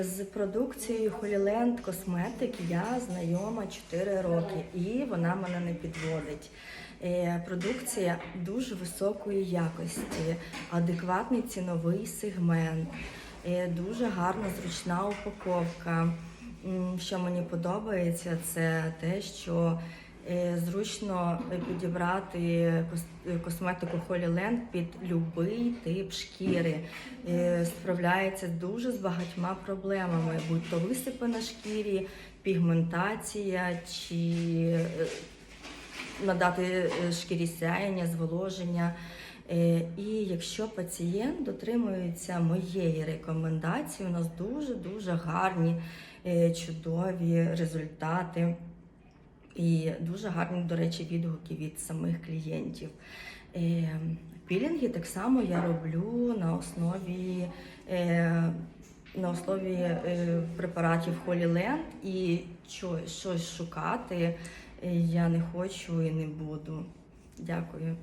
З продукцією Holyland Cosmetic я знайома 4 роки і вона мене не підводить. Е, Продукція дуже високої якості, адекватний ціновий сегмент, е, дуже гарна зручна упаковка. Що мені подобається, це те, що зручно підібрати кос- косметику Holyland під будь-який тип шкіри. Е, Справляється дуже з багатьма проблемами, будь то висипи на шкірі, пігментація чи е, надати е, шкірі сяєння, зволоження. Е, І якщо пацієнт дотримується моєї рекомендації, у нас дуже-дуже гарні, е, чудові результати. І дуже гарні, до речі, відгуки від самих клієнтів. Е, Пілінги так само я роблю на основі, е, на основі препаратів препаратів Holyland і щось шукати е, я не хочу і не буду. Дякую.